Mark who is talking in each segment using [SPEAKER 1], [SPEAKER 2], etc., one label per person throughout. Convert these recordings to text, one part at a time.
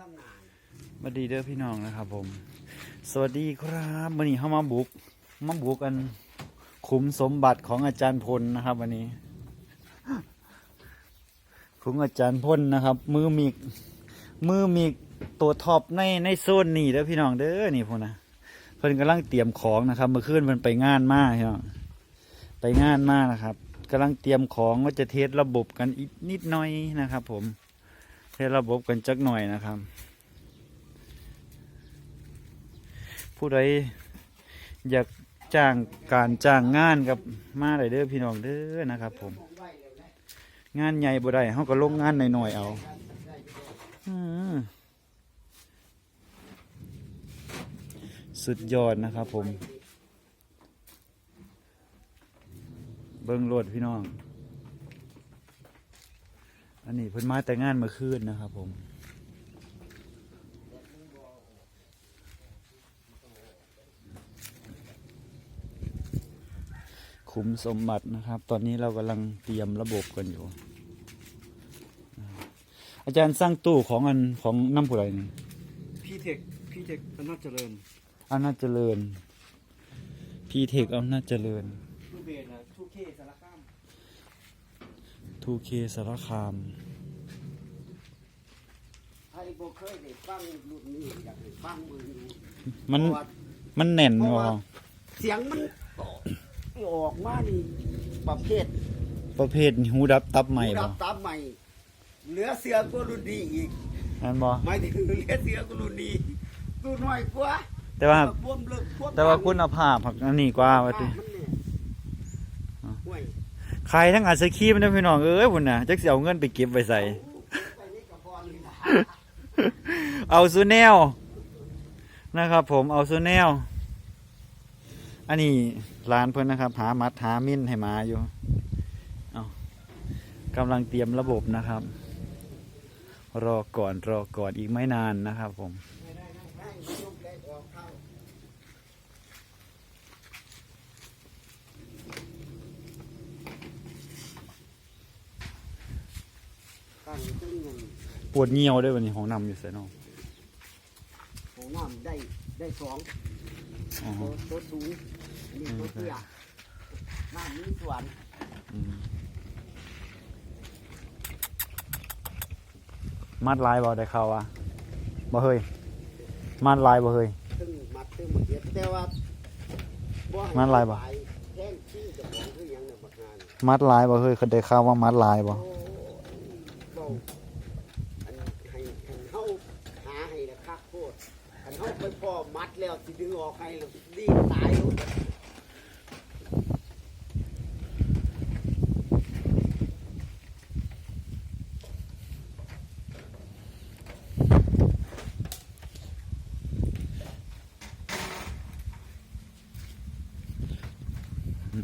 [SPEAKER 1] ทำงาน
[SPEAKER 2] สวัสดีเด้อพี่น้องนะครับผม สวัสดีครับวันนี้เข้ามาบุกมาบุกกันคุ้มสมบัติของอาจารย์พลนะครับวันนี้คุ้มอาจารย์พลนะครับ มือมีกมือมีกตัวท็อปในในโซนนี่เด้อพี่น้องเด้อนี่พวกนะเพิ่นกำลังเตรียมของนะครับเมื่อคืนเพิ่นไปงานมาพี่น้องไปงานมานะครับกำลังเตรียมของว่าจะเทสระบบกันอีกนิดหน่อยนะครับ ผม เทสระบบกันจักหน่อยนะครับ ผู้ใดอยากจ้างการจ้างงานกับมาได้เด้อพี่น้องเด้อนะครับ ผม งานใหญ่บ่ได้เฮาก็ลงงานหน่อยๆเอาอสุดยอดนะครับผม เบิ่งรถพี่น้อง อันนี้เพิ่นมาแต่งานเมื่อคืนนะครับผมขุมสมบัตินะครับ ตอนนี้เรากำลังเตรียมระบบกันอยู่ อาจารย์สร้างตู้ของอันของน้ำผุไรนี่
[SPEAKER 1] พี่เทคพี่เทคอำนาจเจริญ
[SPEAKER 2] อำนาจเจริญ พีเทคอำนาจเจริญ
[SPEAKER 1] ทูเบสนะทูเคสารคาม
[SPEAKER 2] 2K สารคาม
[SPEAKER 1] ไทยบ่เคยได้ฟังรุ่นนี้อยากได้ฟังมือนี้
[SPEAKER 2] มัน
[SPEAKER 1] เพราะว่า
[SPEAKER 2] มันแน่น
[SPEAKER 1] เพ
[SPEAKER 2] บ่
[SPEAKER 1] ราะว่าเสียงมันออกมานี่ประเภท
[SPEAKER 2] ประเภทหูดับตับใหม่
[SPEAKER 1] ผู้
[SPEAKER 2] บ่
[SPEAKER 1] รับตามใหม่ เหลือเสือกว่ารุ่นนี้อีก
[SPEAKER 2] นั่นบ่
[SPEAKER 1] หมายถึงเหลือเสือกว่ารุ่นนี้ตัวน้อยกว่า
[SPEAKER 2] แต่ว่า
[SPEAKER 1] บวมเลิกบวม
[SPEAKER 2] แต่ว่าคุณภาพผักอันนี้กว่าว่าติ
[SPEAKER 1] มันเนี่ยห่วย
[SPEAKER 2] ขายทั้งไอศครีมนะพี่น้องเอ้ยพุ่นน่ะจักสิเอาเงินไปเก็บไว้ใส่ เอาซูแนลนะครับ ผมเอาซูแนลอันนี้ร้านเพื่อนนะครับ หามัดหามิ้นให้มาอยู่เอากำลังเตรียมระบบนะครับ รอก่อนรอก่อนอีกไม่นานนะครับผม
[SPEAKER 1] ไม่ได้นั่งได้ยกได้ออกเข้า ตั้งตึ้งเงิน
[SPEAKER 2] ปวดเงียวด้วยวันนี้ของนำอยู่ใส่นอก
[SPEAKER 1] ของน้ำได้ได้สอง
[SPEAKER 2] อ๋อ
[SPEAKER 1] ตัวตัวสูงอันนี้ตัวเตี้ยน้ำมีส่วน
[SPEAKER 2] อืมมัดลายบ่ได้เข้าวะบ่เฮ้ยมัดลายบ่เฮ้ย
[SPEAKER 1] ตึ้งมัดตึ้งหมดเยอะแต่ว่าให้
[SPEAKER 2] มันลายบ่
[SPEAKER 1] แท่งชี้เจะของคือหยังเนี่ยบักงาน
[SPEAKER 2] มัดลายบ่เฮ้ยเขาได้ข่าวว่ามัดลายบ่
[SPEAKER 1] โอ้เบาอันให้ให้เฮาหาให้นะคักโคตรอันเฮาไปพ่อมัดแล้วสิดึงออกให้แล้วรีบตายโลด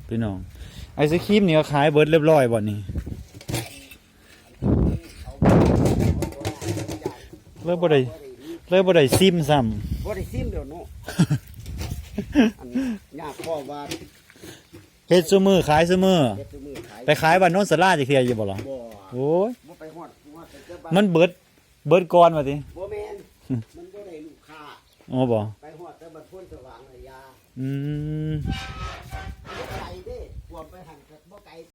[SPEAKER 2] พี่น้องไอศครีมนี่ก็ขายเบิร์ดเรียบร้อยบ่นี่ เลิกบ่ได้เลิกบ่ได้ซิมซ้
[SPEAKER 1] บ่ได้ซิมเดี๋ยวเนาะอันยากพ่อว่าำ
[SPEAKER 2] เฮ็ดซุมือขายซุมือ
[SPEAKER 1] เฮ็ดซุมือขาย
[SPEAKER 2] ไปขายบ้านโน้นสลาจะเคลียร์อยู่บ่ล่ะ
[SPEAKER 1] บ่
[SPEAKER 2] โอ้ย
[SPEAKER 1] บ่ไปฮอดฮอดแต่เจ้าบ้าน
[SPEAKER 2] มันเบิดเบิดก่อนว่าติ
[SPEAKER 1] บ่แม่นมันบ่ได้ลูกค้า
[SPEAKER 2] อ๋อบ่
[SPEAKER 1] ไปฮอดแต่บัดพ้นสว่างระยา
[SPEAKER 2] อืม